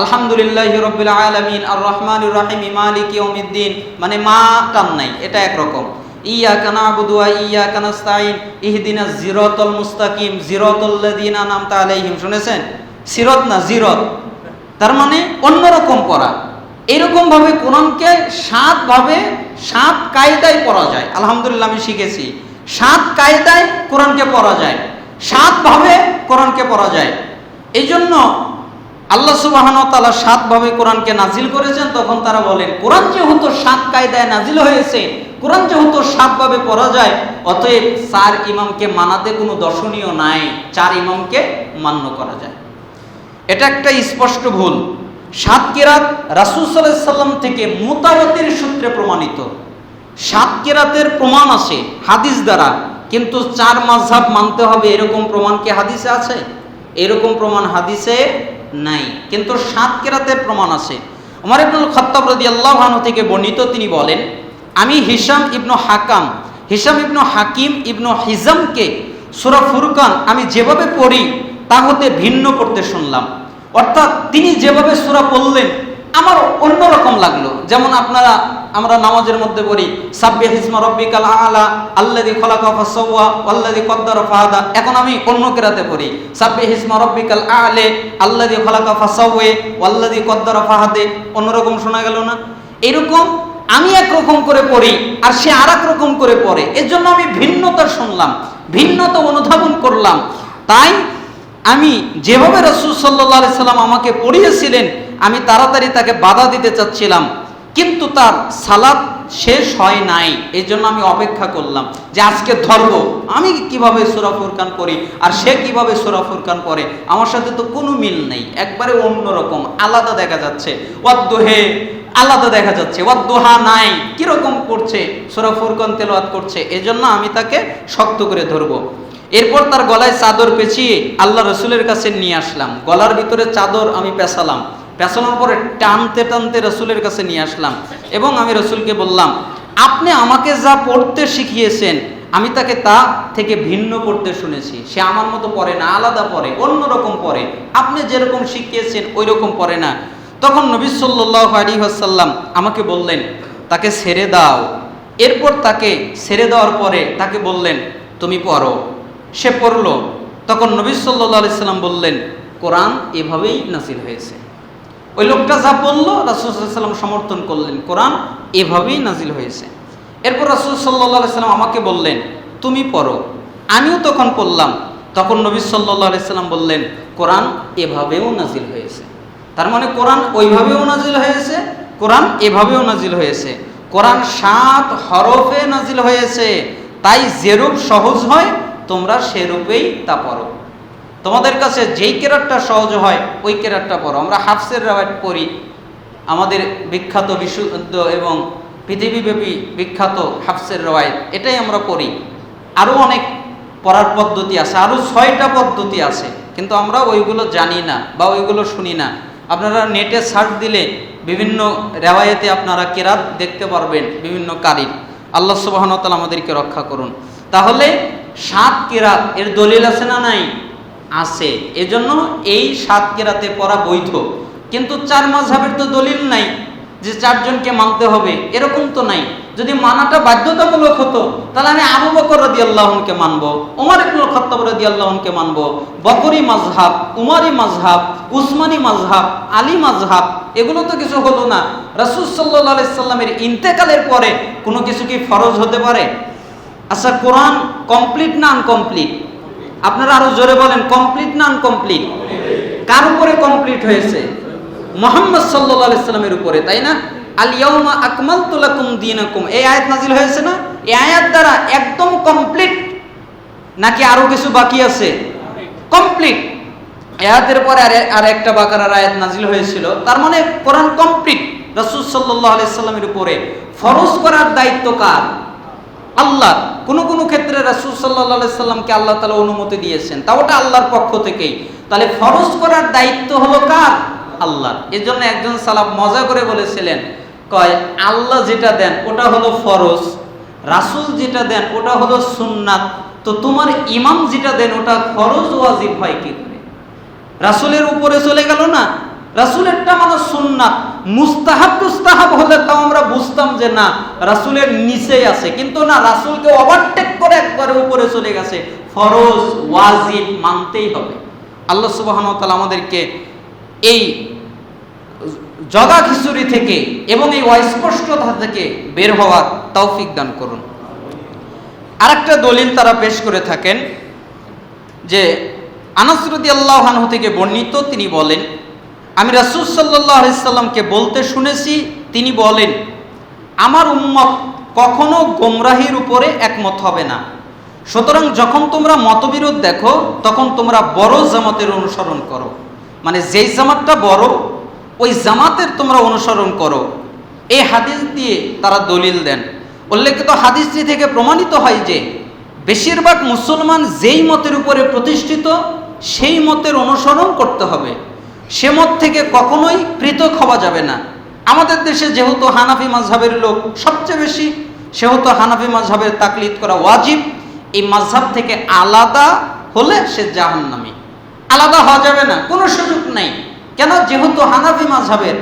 আলহামদুলিল্লাহ রবিল আলমিন আর রহমান রাহিম, মালিক ইয়মিদ্দিন মানে মা টান নাই এটা একরকম। ইয়া কানা ইয়া ইহদিনা মুস্তাকিম নাম শুনেছেন? না জিরত? তার মানে অন্যরকম কোরআনকে সাত ভাবে সাত যায়। আলহামদুলিল্লাহ, আমি শিখেছি। সাত কায়দায় কোরআনকে পড়া যায়। সাত ভাবে কোরআনকে পড়া যায়। এই জন্য আল্লাহ সুবাহন তালা সাত ভাবে কোরআনকে নাজিল করেছেন, তখন তারা বলেন, কোরআন যেহেতু সাত কায়দায় নাজিল হয়েছে, কোরআন যেহেতু সাত ভাবে পড়া যায়, অতএব চার ইমামকে মানাতে কোনো দর্শনীয় নাই, চার ইমামকে মান্য করা যায়। এটা একটা স্পষ্ট ভুল। সাত কেরাত রাসুল সাল্লাহ সাল্লাম থেকে মোতাবতের সূত্রে প্রমাণিত। সাত কেরাতের প্রমাণ আছে, হাদিস দ্বারা, কিন্তু চার মাঝহাব মানতে হবে, এরকম প্রমাণ কি হাদিসে আছে? এরকম প্রমাণ হাদিসে নাই। কিন্তু সাত কেরাতের প্রমাণ আছে। আমার ইবনুল খত্তাব রাদিয়াল্লাহু আনহু থেকে বর্ণিত তিনি বলেন, আমি হিসাম ইবনু হাকাম হিসাম ইবনু হাকিম ইবনু হিজামকে সুরা ফুরকান আমি যেভাবে পড়ি, তা হতে ভিন্ন করতে শুনলাম। অর্থাৎ তিনি যেভাবে সুরা পড়লেন আমার অন্যরকম লাগল। যেমন আপনারা আমরা নামাজের মধ্যে পড়ি, সাব্বিহ ইসমা রব্বিকাল আলা আল্লাযী খালাকা ফাসাওয়া ওয়াল্লাযী কদ্দারা ফাহাদা। এখন আমি অন্য কেরাতে পড়ি, সাব্বিহ ইসমা রব্বিকাল আলে আল্লাযী খালাকা ফাসাওয়া ওয়াল্লাযী কদ্দারা ফাহাদে। অন্যরকম শোনা গেল না? এরকম আমি একরকম করে পড়ি আর সে আর রকম করে পড়ে। এর জন্য আমি ভিন্নতা শুনলাম, ভিন্নতা অনুধাবন করলাম। তাই আমি যেভাবে রসুল সাল্লাহ সাল্লাম আমাকে পড়িয়েছিলেন আমি তাড়াতাড়ি তাকে বাধা দিতে চাচ্ছিলাম, কিন্তু তার সালাদ শেষ হয় নাই। এই জন্য আমি অপেক্ষা করলাম যে আজকে ধরব। আমি কীভাবে সুরা ফুরকান পড়ি আর সে কীভাবে সুরা ফুরকান পড়ে, আমার সাথে তো কোনো মিল নেই। একবারে অন্যরকম, আলাদা দেখা যাচ্ছে। ওয়াদ্দোহে, আলাদা দেখা যাচ্ছে। ওয়াদ্দোহা নাই, কীরকম করছে? সুরা ফুরকান তেলাওয়াত করছে। এজন্য আমি তাকে শক্ত করে ধরবো। এরপর তার গলায় চাদর পেঁচিয়ে আল্লাহ রসুলের কাছে নিয়ে আসলাম। গলার ভিতরে চাদর আমি পেঁচালাম। পেঁচানোর পরে টানতে টানতে রসুলের কাছে নিয়ে আসলাম এবং আমি রসুলকে বললাম, আপনি আমাকে যা পড়তে শিখিয়েছেন, আমি তাকে তা থেকে ভিন্ন পড়তে শুনেছি। সে আমার মতো পড়ে না, আলাদা পড়ে, অন্যরকম পড়ে। আপনি যেরকম শিখিয়েছেন ওই রকম পড়ে না। তখন নবী সাল্লাহ আলী আসাল্লাম আমাকে বললেন, তাকে ছেড়ে দাও। এরপর তাকে ছেড়ে দেওয়ার পরে তাকে বললেন, তুমি পড়ো। সে পড়ল। তখন নবী সাল্লাহ আলি সাল্লাম বললেন, কোরআন এভাবেই নাসিল হয়েছে। ওই লোকটা যা বলল রাসুলসাল্লাম সমর্থন করলেন। কোরআন এভাবেই নাজিল হয়েছে। এরপর রাসুল সাল্লাম আমাকে বললেন, তুমি পড়ো। আমিও তখন পড়লাম। তখন নবী সাল্লাহ সাল্লাম বললেন, কোরআন এভাবেও নাজিল হয়েছে। তার মানে কোরআন ওইভাবেও নাজিল হয়েছে, কোরআন এভাবেও নাজিল হয়েছে। কোরআন সাত হরফে নাজিল হয়েছে। তাই যেরূপ সহজ হয়, তোমরা সেরূপেই তা পড়ো। তোমাদের কাছে যেই কেরাতটা সহজ হয়, ওই কেরাতটা পড়ো। আমরা হাফসের রেওয়ায়ত পড়ি, আমাদের বিখ্যাত বিশুদ্ধ এবং পৃথিবীব্যাপী বিখ্যাত হাফসের রেওয়ায়ত, এটাই আমরা পড়ি। আরও অনেক পড়ার পদ্ধতি আছে আরও ছয়টা পদ্ধতি আছে, কিন্তু আমরা ওইগুলো জানি না বা ওইগুলো শুনি না। আপনারা নেটে সার্চ দিলে বিভিন্ন রেওয়ায়তে আপনারা কেরাত দেখতে পারবেন, বিভিন্ন কারির। আল্লাহ সুবাহনতাল আমাদেরকে রক্ষা করুন। তাহলে সাত কেরাত, এর দলিল আছে না নাই? আছে। এজন্য এই সাত কেরাতে পড়া বৈধ। কিন্তু চার মাঝহাবের তো দলিল নাই যে চারজনকে মানতে হবে। এরকম তো নাই। যদি মানাটা বাধ্যতামূলক হতো, তাহলে আমি আবু বকর রদি আল্লাহনকে মানবো, উমার ইবনুল খত্তাব রদি আল্লাহনকে মানবো, বকরি মাজহাব উমারি মাজহাব উসমানী মাজহাব আলী মাজহাব এগুলো তো কিছু হলো না। রাসুল সাল্লাহ সাল্লামের ইন্তেকালের পরে কোনো কিছু কি ফরজ হতে পারে? আচ্ছা কোরআন কমপ্লিট না আনকমপ্লিট? আপনারা আরও জোরে বলেন কমপ্লিট না আনকমপ্লিট কার উপরে কমপ্লিট হয়েছে? মোহাম্মদ সাল্লাহ সাল্লামের উপরে, তাই না? আল ইয়াউমা আকমালতু লাকুম দীনাকুম। এই আয়াত নাজিল হয়েছে না? এই আয়াত দ্বারা একদম কমপ্লিট নাকি আরও কিছু বাকি আছে? কমপ্লিট আয়াতের পরে আর একটা বাকারার আয়াত নাজিল হয়েছিল। তার মানে কোরআন কমপ্লিট রাসূল সাল্লাল্লাহু আলাইহি সাল্লামের উপরে। ফরজ করার দায়িত্ব কার? আল্লাহ, কোন কোন ক্ষেত্রে রাসূল আলাইহি সাল্লামকে আল্লাহ তাআলা অনুমতি দিয়েছেন। তা ওটা আল্লাহর পক্ষ থেকেই। তাহলে ফরজ করার দায়িত্ব হলো কার? আল্লাহ এজন্য একজন সালাফ মজা করে বলেছিলেন, কয়, আল্লাহ যেটা দেন ওটা হলো ফরজ, রাসূল যেটা দেন ওটা হলো সুন্নাত। তো তোমার ইমাম যেটা দেন ওটা ফরজ, ওয়াজিব হয় কি করে? রাসূলের উপরে চলে গেল না? রাসুলেরটা মানে সুন্নাত। মুস্তাহাব টুস্তাহাব হলে তাও আমরা বুঝতাম যে না, রাসুলের নিচেই আছে। কিন্তু না, রাসুলকে ওভারটেক করে একবারে উপরে চলে গেছে। ফরজ, ওয়াজিব মানতেই হবে। আল্লাহ সুবাহন তাআলা আমাদেরকে এই জগা খিচুড়ি থেকে এবং এই অস্পষ্টতা থেকে বের হওয়ার তৌফিক দান করুন। আরেকটা দলিল তারা পেশ করে থাকেন যে আনাসরদি আল্লাহানহ থেকে বর্ণিত তিনি বলেন আমি রাসুল সাল্লাহ বলতে শুনেছি, তিনি বলেন, আমার উম্মত কখনো গোমরাহির উপরে একমত হবে না। সুতরাং যখন তোমরা মতবিরোধ দেখো, তখন তোমরা বড় জামাতের অনুসরণ করো। মানে যেই জামাতটা বড়, ওই জামাতের তোমরা অনুসরণ করো। এই হাদিস দিয়ে তারা দলিল দেন। উল্লেখিত হাদিসটি থেকে প্রমাণিত হয় যে, বেশিরভাগ মুসলমান যেই মতের উপরে প্রতিষ্ঠিত, সেই মতের অনুসরণ করতে হবে। সে মত থেকে কখনোই পৃথক হওয়া যাবে না। আমাদের দেশে যেহেতু হানাফি মাঝহাবের লোক সবচেয়ে বেশি, সেহেতু হানাফি মাঝহাবের তাকলিদ করা ওয়াজিব, এই মাঝহাব থেকে আলাদা হলে সে জাহান্নামী। আলাদা হওয়া যাবে না, কোনো সুযোগ নেই। কেন? যেহেতু হানাফি মাঝহাবের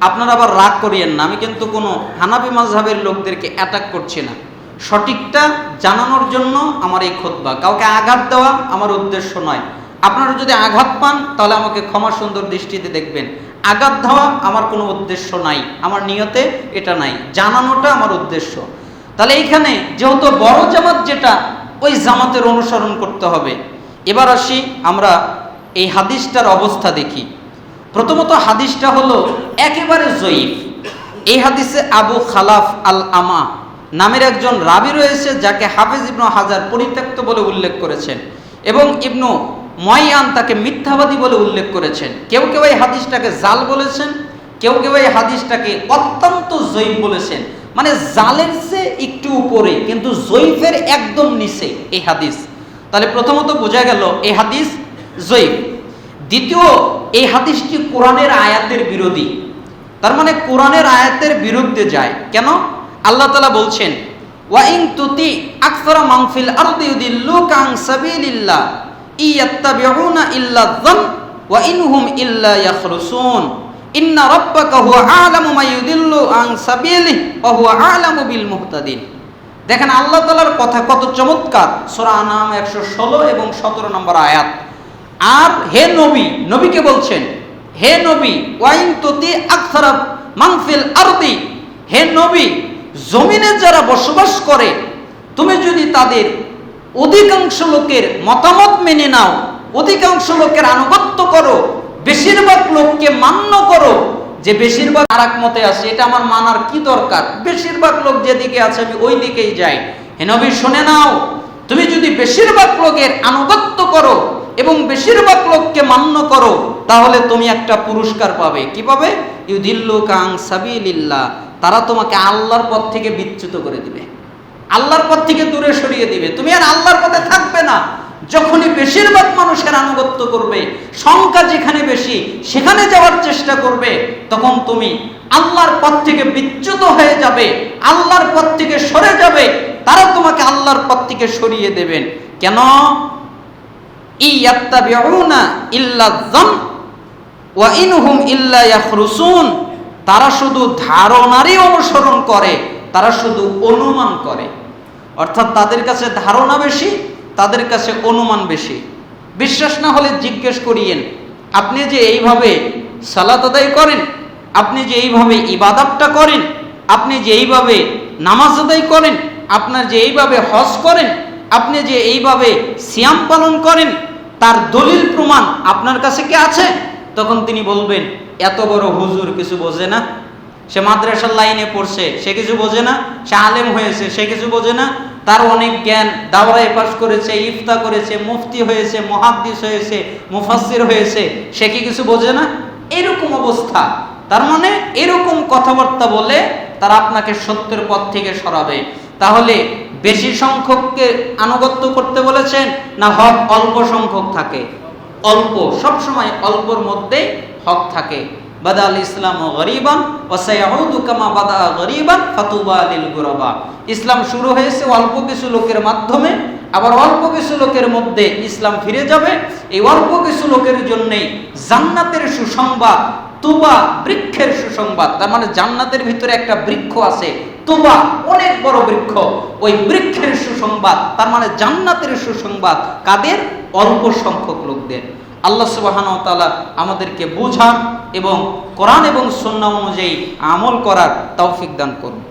আপনারা আবার রাগ করিয়েন না, আমি কিন্তু কোনো হানাফি মাঝহাবের লোকদেরকে অ্যাটাক করছি না। সঠিকটা জানানোর জন্য আমার এই খোদবা। কাউকে আঘাত দেওয়া আমার উদ্দেশ্য নয়। আপনারা যদি আঘাত পান, তাহলে আমাকে ক্ষমা সুন্দর দৃষ্টিতে দেখবেন। আঘাত দেওয়া আমার কোনো উদ্দেশ্য নাই। আমার নিয়তে এটা নাই। জানানোটা আমার উদ্দেশ্য। তাহলে এইখানে যেহেতু বড় জামাত যেটা, ওই জামাতের অনুসরণ করতে হবে। এবার আসি আমরা এই হাদিসটার অবস্থা দেখি। প্রথমত হাদিসটা হলো একেবারে জয়ীফ। এই হাদিসে আবু খালাফ আল আমা নামের একজন রাবি রয়েছে, যাকে হাফিজ ইবনু হাজার পরিত্যক্ত বলে উল্লেখ করেছেন। এবং ইবনু ময়ান তাকে মিথ্যাবাদী বলে উল্লেখ করেছেন। কেউ কেউ এই হাদিসটাকে জাল বলেছেন, কেউ কেউ এই হাদিসটাকে অত্যন্ত জয়ীফ বলেছেন। মানে জালের চেয়ে একটু উপরে, কিন্তু জয়ীফের একদম নিচে এই হাদিস। তাহলে প্রথমত বোঝা গেল এই হাদিস জয়ীফ। দ্বিতীয়, এই হাদিসটি কোরআনের আয়াতের বিরোধী। তার মানে কোরআনের আয়াতের বিরুদ্ধে যায়। কেন? আল্লাহ তালা বলছেন ওয়াইং তুতি আকসারা মাংফিল আরদি ইউদিল্লুকা আন সাবিলিল্লাহ। ইয়াত্তাবিউনা ইল্লা যান ওয়া ইনহুম ইল্লা ইয়াখরুসুন। ইন্না রাব্বাকা হুয়া আ'লামু মা ইউদিল্লু আন সাবিলিহি ওয়া হুয়া আ'লামু বিল মুহতাদিন। দেখেন আল্লাহ তাআলার কথা কত চমৎকার। সূরা আনাম 116 এবং 17 নম্বর আয়াত। আর হে নবী, নবীকে বলছেন, হে নবী ওয়াইন তুতি আকসারা মাংফিল আরদি। হে নবী, জমিনে যারা বসবাস করে, তুমি যদি তাদের অধিকাংশ লোকের মতামত মেনে নাও। অধিকাংশ লোকের আনুগত্য করো। বেশিরভাগ লোককে মান্য করো। যে বেশিরভাগ আর এক মতে আছে এটা আমার মানার কি দরকার? বেশিরভাগ লোক যেদিকে আছে, আমি ওই দিকেই যাই। হে নবী, শুনে নাও। তুমি যদি বেশিরভাগ লোকের আনুগত্য করো এবং বেশিরভাগ লোককে মান্য করো, তাহলে তুমি একটা পুরস্কার পাবে। কি পাবে? ইউদিল্লু কাং সাবিলিল্লাহ। তারা তোমাকে আল্লাহর পথ থেকে বিচ্যুত করে দিবে। আল্লাহর পথ থেকে দূরে সরিয়ে দিবে। তুমি আর আল্লাহর পথে থাকবে না। যখনই বেশিরভাগ মানুষের আনুগত্য করবে, সংখ্যা যেখানে বেশি, সেখানে যাওয়ার চেষ্টা করবে, তখন তুমি আল্লাহর পথ থেকে বিচ্যুত হয়ে যাবে, আল্লাহর পথ থেকে সরে যাবে, তারা তোমাকে আল্লাহর পথ থেকে সরিয়ে দেবেন। কেন? তারা শুধু ধারণারই অনুসরণ করে, তারা শুধু অনুমান করে। অর্থাৎ তাদের কাছে ধারণা বেশি, তাদের কাছে অনুমান বেশি। বিশ্বাস না হলে জিজ্ঞেস করিয়েন, আপনি যে এইভাবে সালাত আদায় করেন, আপনি যে এইভাবে ইবাদতটা করেন, আপনি যে এইভাবে নামাজ আদায় করেন, আপনার যে এইভাবে হজ করেন, আপনি যে এইভাবে সিয়াম পালন করেন, তার দলিল প্রমাণ আপনার কাছে কি আছে? তখন তিনি বলবেন, এত বড় হুজুর কিছু বোঝে না। সে মাদ্রাসার লাইনে পড়ছে, সে কিছু বোঝে না, সে আলেম হয়েছে, সে কিছু বোঝে না, তার অনেক জ্ঞান, দাওরায় পাশ করেছে, ইফতা করেছে, মুফতি হয়েছে, মহাদ্দিস হয়েছে মুফাসির হয়েছে, সে কি কিছু বোঝে না? এরকম অবস্থা। তার মানে এরকম কথাবার্তা বলে তারা আপনাকে সত্যের পথ থেকে সরাবে। তাহলে বেশি সংখ্যককে আনুগত্য করতে বলেছেন না হক অল্প সংখ্যক থাকে? অল্প, সবসময় অল্পর মধ্যেই হক থাকে। বাদাল ইসলাম গরিবান ও সায়াউদু কামা বাদা গরিবান ফাতুবা লিল গুরাবা। ইসলাম শুরু হয়েছে অল্প কিছু লোকের মাধ্যমে, আবার অল্প কিছু লোকের মধ্যে ইসলাম ফিরে যাবে। এই অল্প কিছু লোকের জন্যই জান্নাতের সুসংবাদ, তুবা বৃক্ষের সুসংবাদ, তার মানে জান্নাতের ভিতরে একটা বৃক্ষ আছে, তুবা অনেক বড় বৃক্ষ, ওই বৃক্ষের সুসংবাদ, তার মানে জান্নাতের সুসংবাদ কাদের? অল্প সংখ্যক লোকদের। আল্লাহ সুবাহান তালা আমাদেরকে বোঝান এবং কোরআন এবং সন্না অনুযায়ী আমল করার তৌফিক দান করুন।